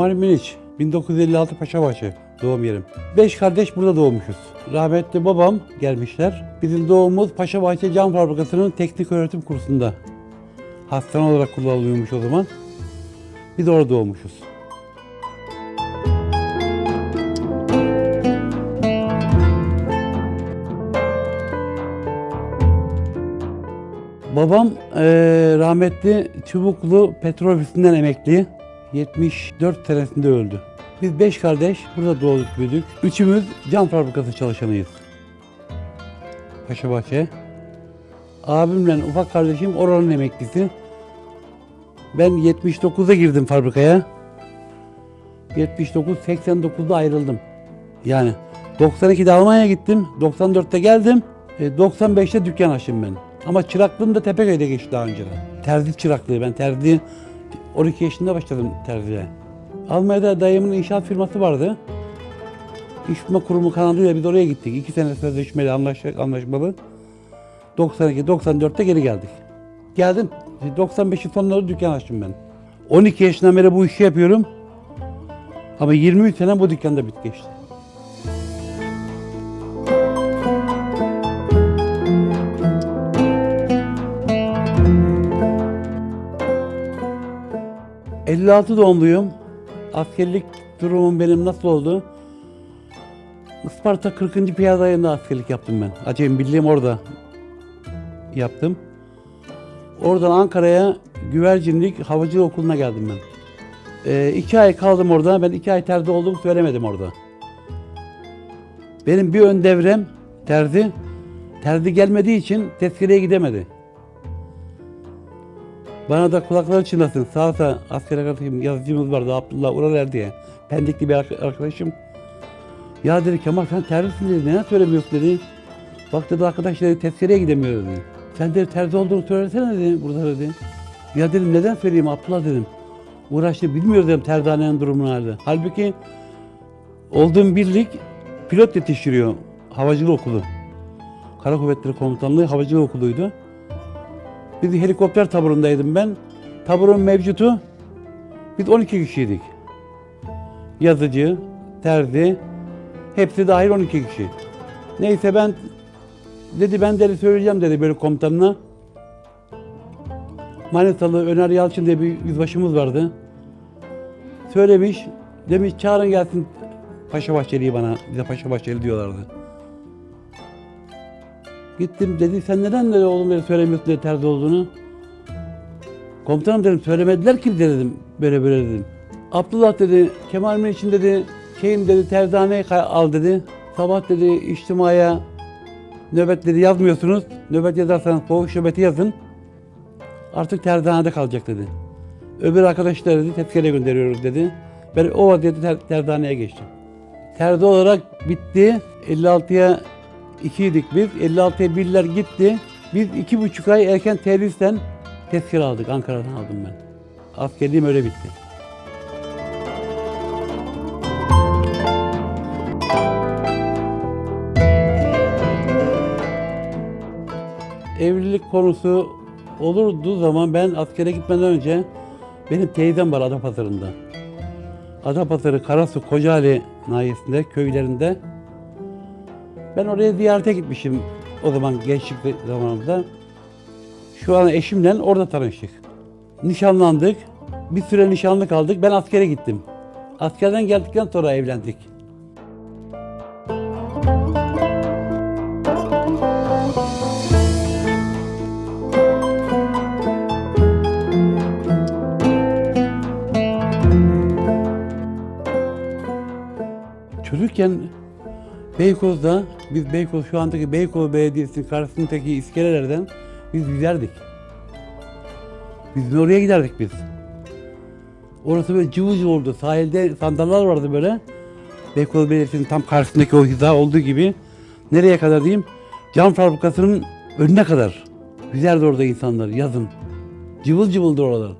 Kemal Miniç, 1956 Paşabaşı doğum yerim. Beş kardeş burada doğmuşuz. Rahmetli babam gelmişler. Bizim doğumumuz Paşabahçe Cam Fabrikası'nın teknik öğretim kursunda. Hastane olarak kullanılıyormuş o zaman. Biz orada doğmuşuz. Babam eee, rahmetli Çubuklu Petrol Ofisi'nden emekli. 74 senesinde öldü. Biz beş kardeş burada doğduk büyüdük. Üçümüz cam fabrikası çalışanıyız. Paşabahçe. Abimle ufak kardeşim oranın emeklisi. Ben 79'da girdim fabrikaya. 79 89'da ayrıldım. Yani 92'de Almanya'ya gittim. 94'te geldim. E, 95'te dükkan açtım ben. Ama çıraklığım da Tepeköy'de geçti daha önce. Terzi çıraklığı. Ben terzi 12 yaşında başladım terziye. Almanya'da dayımın inşaat firması vardı. İşletme kurumu kanalıyla biz oraya gittik. İki sene sözleşmeli anlaştık, anlaşmalı. 92, 94'te geri geldik. Geldim. 95'in sonları dükkan açtım ben. 12 yaşından beri bu işi yapıyorum. Ama 23 sene bu dükkanda bit geçti. ...56 doğumluyum. Askerlik durumum benim nasıl oldu? Isparta 40. Piyade Ayı'nda askerlik yaptım ben. Acem Birliğim orada yaptım. Oradan Ankara'ya güvercinlik havacılık okuluna geldim ben. Ee, iki ay kaldım orada. Ben iki ay terzi olduğumu söylemedim orada. Benim bir ön devrem terzi. Terzi gelmediği için tezkereye gidemedi. Bana da kulakları çınlasın. Sağ olsa asker arkadaşım, yazıcımız vardı Abdullah Uraler diye. Pendikli bir arka- arkadaşım. Ya dedi Kemal sen terzisin dedi. Neden söylemiyorsun dedi. Bak dedi arkadaş dedi tezkereye gidemiyor dedi. Sen de terzi olduğunu söylesene dedi burada dedi. Ya dedim neden söyleyeyim Abdullah dedim. Uğraştı bilmiyor dedim terzanenin durumunu halde. Halbuki olduğum birlik pilot yetiştiriyor havacılık okulu. Kara Kuvvetleri Komutanlığı Havacılık Okulu'ydu. Biz helikopter taburundaydım ben. Taburun mevcutu biz 12 kişiydik. Yazıcı, terzi, hepsi dahil 12 kişi. Neyse ben dedi ben dedi söyleyeceğim dedi böyle komutanına. Manitalı Öner Yalçın diye bir yüzbaşımız vardı. Söylemiş, demiş çağırın gelsin Paşa Bahçeli'yi bana. Bize Paşa Bahçeli diyorlardı. Gittim dedi sen neden dedi oğlum dedi söylemiyorsun dedi terzi olduğunu. Komutanım dedim söylemediler ki dedim böyle böyle dedim. Abdullah dedi Kemal için dedi şeyin dedi terzaneyi al dedi. Sabah dedi içtimaya nöbet dedi yazmıyorsunuz. Nöbet yazarsanız soğuk nöbeti yazın. Artık terdanede kalacak dedi. Öbür arkadaşlar dedi tezkere gönderiyoruz dedi. Ben o vaziyette ter, terdaneye geçtim. Terzi olarak bitti. 56'ya 2'ydik biz. 56'ya 1'ler gitti. Biz iki buçuk ay erken terhisten tezkere aldık. Ankara'dan aldım ben. Askerliğim öyle bitti. Evlilik konusu olurdu zaman ben askere gitmeden önce benim teyzem var Adapazarı'nda. Adapazarı, Karasu, Kocaeli nahiyesinde, köylerinde. Ben oraya ziyarete gitmişim o zaman gençlik zamanımda. Şu an eşimle orada tanıştık. Nişanlandık. Bir süre nişanlı kaldık. Ben askere gittim. Askerden geldikten sonra evlendik. Çocukken Beykoz'da, biz Beykoz şu andaki Beykoz Belediyesi'nin karşısındaki iskelelerden biz yüzerdik. Biz oraya giderdik biz. Orası böyle cıvıl cıvıl oldu. Sahilde sandallar vardı böyle. Beykoz Belediyesi'nin tam karşısındaki o hiza olduğu gibi. Nereye kadar diyeyim? Cam fabrikasının önüne kadar. Yüzerdi orada insanlar yazın. Cıvıl cıvıldı oralar.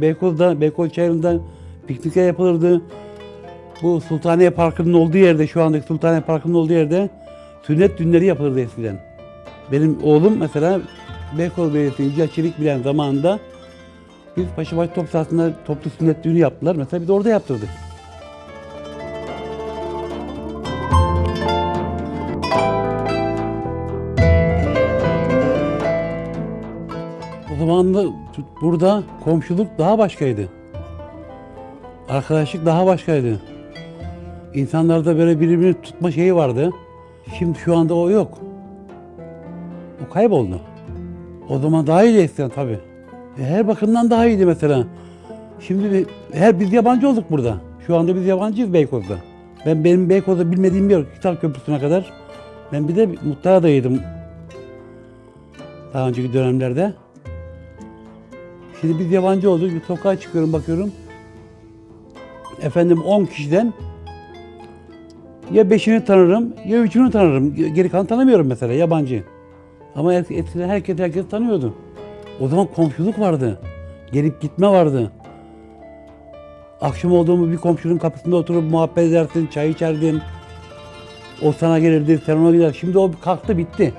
Beykoz'da, Beykoz çayırında piknikler yapılırdı. Bu Sultaniye Parkı'nın olduğu yerde, şu andaki Sultaniye Parkı'nın olduğu yerde sünnet düğünleri yapılırdı eskiden. Benim oğlum mesela Beykoz Belediyesi'nin İlca Çelik bilen zamanında biz Paşabaşı top sahasında toplu sünnet düğünü yaptılar. Mesela biz de orada yaptırdık. O zaman da burada komşuluk daha başkaydı. Arkadaşlık daha başkaydı. İnsanlarda böyle birbirini tutma şeyi vardı. Şimdi şu anda o yok. O kayboldu. O zaman daha iyiydi eskiden tabii. E, Her bakımdan daha iyiydi mesela. Şimdi her biz yabancı olduk burada. Şu anda biz yabancıyız Beykoz'da. Ben benim Beykoz'da bilmediğim bir yer. Kitap Köprüsü'ne kadar. Ben bir de muhtar adayıydım. Daha önceki dönemlerde. Şimdi biz yabancı olduk. Bir sokağa çıkıyorum bakıyorum. Efendim 10 kişiden ya 5'ini tanırım ya 3'ünü tanırım. Geri kalan tanımıyorum mesela yabancı. Ama es- eskiden herkes herkes tanıyordu. O zaman komşuluk vardı. Gelip gitme vardı. Akşam olduğumu bir komşunun kapısında oturup muhabbet edersin, çay içerdin. O sana gelirdi, sen ona gider. Şimdi o kalktı, bitti.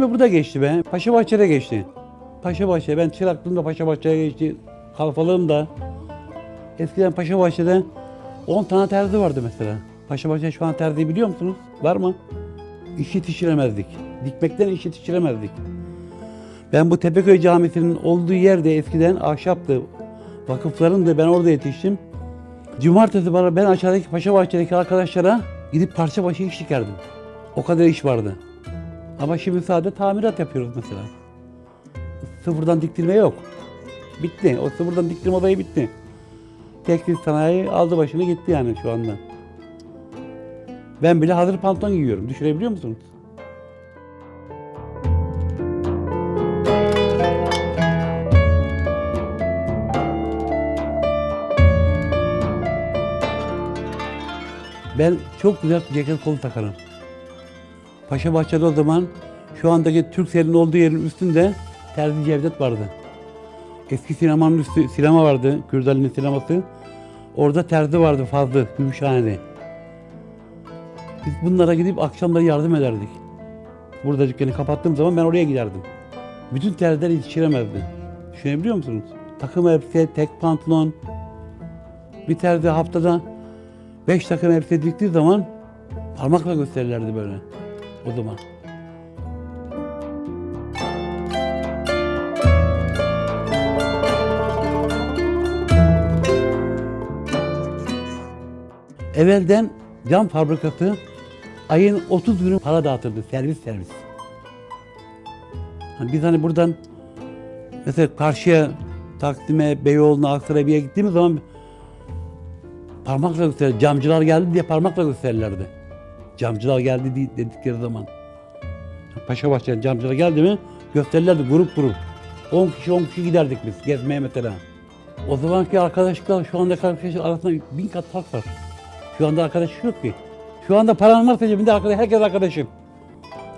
De burada geçti be. Paşabahçe'de geçti. Paşabahçe, ben çıraklığım da Paşabahçe'ye geçti. Kalfalığım da. Eskiden Paşabahçe'de 10 tane terzi vardı mesela. Paşabahçe şu an terzi biliyor musunuz? Var mı? İş yetiştiremezdik. Dikmekten iş yetiştiremezdik. Ben bu Tepeköy Camisi'nin olduğu yerde eskiden ahşaptı. Vakıfların da ben orada yetiştim. Cumartesi bana ben aşağıdaki Paşabahçe'deki arkadaşlara gidip parça başı iş dikerdim. O kadar iş vardı. Ama şimdi sadece tamirat yapıyoruz mesela. Sıfırdan diktirme yok. Bitti. O sıfırdan diktirme olayı bitti. Tekstil sanayi aldı başını gitti yani şu anda. Ben bile hazır pantolon giyiyorum. Düşünebiliyor musunuz? Ben çok güzel ceket kolu takarım. Paşa Bahçe'de o zaman şu andaki Türkcell'in olduğu yerin üstünde Terzi Cevdet vardı. Eski sinemanın üstü sinema vardı, Kürdali'nin sineması. Orada terzi vardı fazla, Gümüşhane'de. Biz bunlara gidip akşamları yardım ederdik. Burada dükkanı kapattığım zaman ben oraya giderdim. Bütün terziler yetiştiremezdi. Düşünebiliyor musunuz? Takım elbise, tek pantolon. Bir terzi haftada beş takım elbise diktiği zaman parmakla gösterirlerdi böyle o zaman. Evvelden cam fabrikası ayın 30 günü para dağıtırdı servis servis. Hani biz hani buradan mesela karşıya Taksim'e, Beyoğlu'na, Aksaray'a gittiğimiz zaman parmakla gösterir. Camcılar geldi diye parmakla gösterirlerdi. Camcılar geldi dedikleri zaman. Paşa Bahçe'nin camcılar geldi mi gösterirlerdi grup grup. 10 kişi 10 kişi giderdik biz gezmeye mesela. O zamanki arkadaşlıklar şu andaki arkadaşlar arasında bin kat fark var. Şu anda arkadaş yok ki. Şu anda paran varsa cebinde arkadaş, herkes arkadaşım.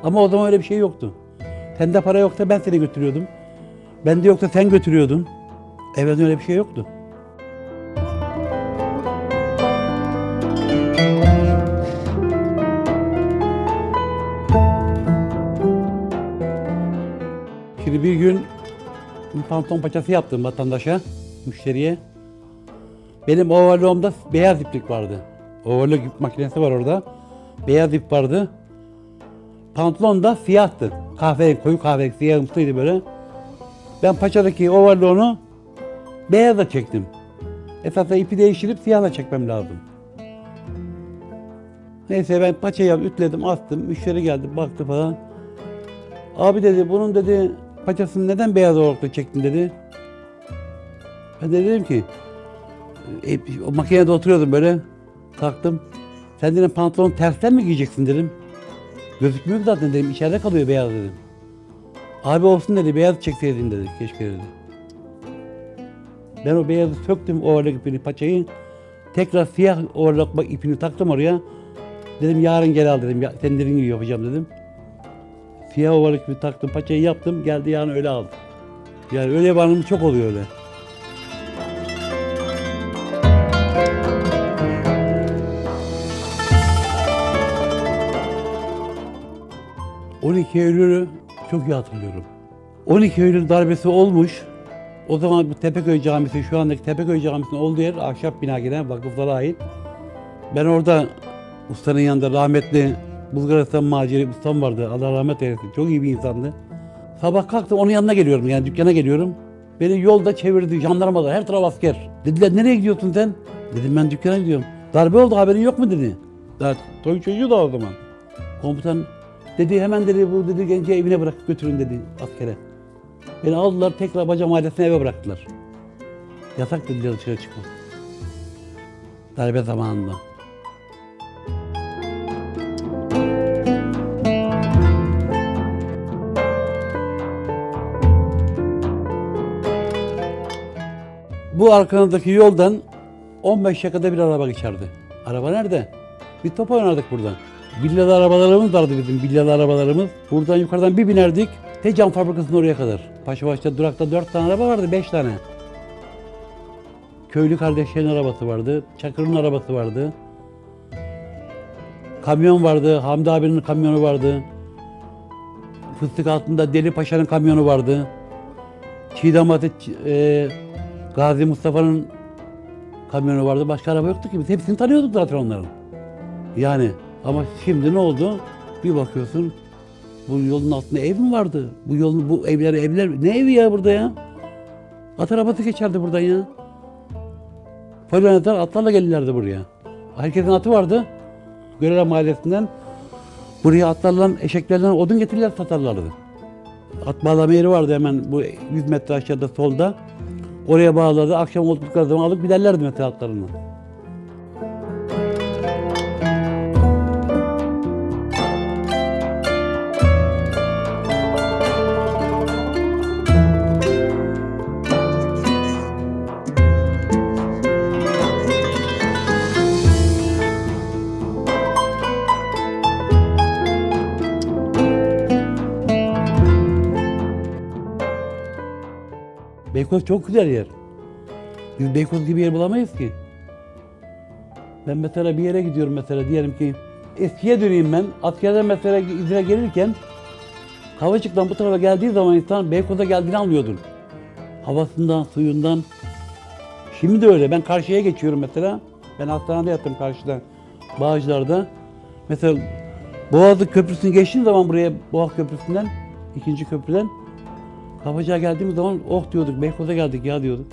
Ama o zaman öyle bir şey yoktu. Sende para yoksa ben seni götürüyordum. Bende yoksa sen götürüyordun. Evet öyle bir şey yoktu. Şimdi bir gün pantolon paçası yaptım vatandaşa, müşteriye. Benim overlock'umda beyaz iplik vardı. Overlock makinesi var orada. Beyaz ip vardı. Pantolon da siyahtı. Kahve, koyu kahve, siyahımsıydı böyle. Ben paçadaki overlock'unu beyaza çektim. Esasında ipi değiştirip siyahla çekmem lazım. Neyse ben paçayı ütledim, astım. Müşteri geldi, baktı falan. Abi dedi, bunun dedi paçasını neden beyaz olarak da çektin dedi. Ben de dedim ki, e, o makinede oturuyordum böyle, taktım. Sen dedim pantolon tersten mi giyeceksin dedim. Gözükmüyor zaten dedim, içeride kalıyor beyaz dedim. Abi olsun dedi, beyaz çekseydin dedi, keşke dedi. Ben o beyazı söktüm overlock ipini, paçayı. Tekrar siyah overlock ipini taktım oraya. Dedim yarın gel al dedim, ya, senin dediğin gibi yapacağım dedim. Siyah bir taktım, paçayı yaptım, geldi yani öyle aldım. Yani öyle bir çok oluyor öyle. ...12 Eylül'ü çok iyi hatırlıyorum. 12 Eylül darbesi olmuş. O zaman bu Tepeköy Camisi, şu andaki Tepeköy Camisi'nin olduğu yer ahşap bina gelen vakıflara ait. Ben orada ustanın yanında rahmetli Bulgaristan maceri ustam vardı. Allah rahmet eylesin. Çok iyi bir insandı. Sabah kalktım onun yanına geliyorum yani dükkana geliyorum. Beni yolda çevirdi jandarmalar her taraf asker. Dediler nereye gidiyorsun sen? Dedim ben dükkana gidiyorum. Darbe oldu haberin yok mu dedi. Daha toy çocuğu da o zaman. Komutan dedi hemen dedi bu dedi genci evine bırak götürün dedi askere. Beni aldılar tekrar Baca Mahallesi'ne eve bıraktılar. Yasak dediler dışarı çıkma. Darbe zamanında. Bu arkanızdaki yoldan 15 dakikada bir araba geçerdi. Araba nerede? Bir top oynardık buradan. Villalı arabalarımız vardı bizim villalı arabalarımız. Buradan yukarıdan bir binerdik. Te cam fabrikasının oraya kadar. Paşabaş'ta durakta 4 tane araba vardı 5 tane. Köylü kardeşlerin arabası vardı. Çakır'ın arabası vardı. Kamyon vardı. Hamdi abinin kamyonu vardı. Fıstık altında Deli Paşa'nın kamyonu vardı. Çiğdem Ateş, e, Gazi Mustafa'nın kamyonu vardı. Başka araba yoktu ki. Biz hepsini tanıyorduk zaten onların. Yani ama şimdi ne oldu? Bir bakıyorsun bu yolun altında ev mi vardı? Bu yolun bu evler evler ne evi ya burada ya? At arabası geçerdi buradan ya. Polonyalar atlarla gelirlerdi buraya. Herkesin atı vardı. Görele mahallesinden buraya atlarla eşeklerden odun getirirler satarlardı. At bağlama yeri vardı hemen bu 100 metre aşağıda solda. Oraya bağladı. Akşam oldukları zaman alıp giderlerdi mesela Beykoz çok güzel yer. Biz Beykoz gibi yer bulamayız ki. Ben mesela bir yere gidiyorum mesela diyelim ki eskiye döneyim ben. Askerden mesela izine gelirken Kavacık'tan bu tarafa geldiği zaman insan Beykoz'a geldiğini anlıyordun. Havasından, suyundan. Şimdi de öyle. Ben karşıya geçiyorum mesela. Ben hastanede yattım karşıda. Bağcılar'da. Mesela Boğazı Köprüsü'nü geçtiğim zaman buraya Boğaz Köprüsü'nden, ikinci köprüden Kavacık'a geldiğimiz zaman oh diyorduk, Beykoz'a geldik ya diyorduk.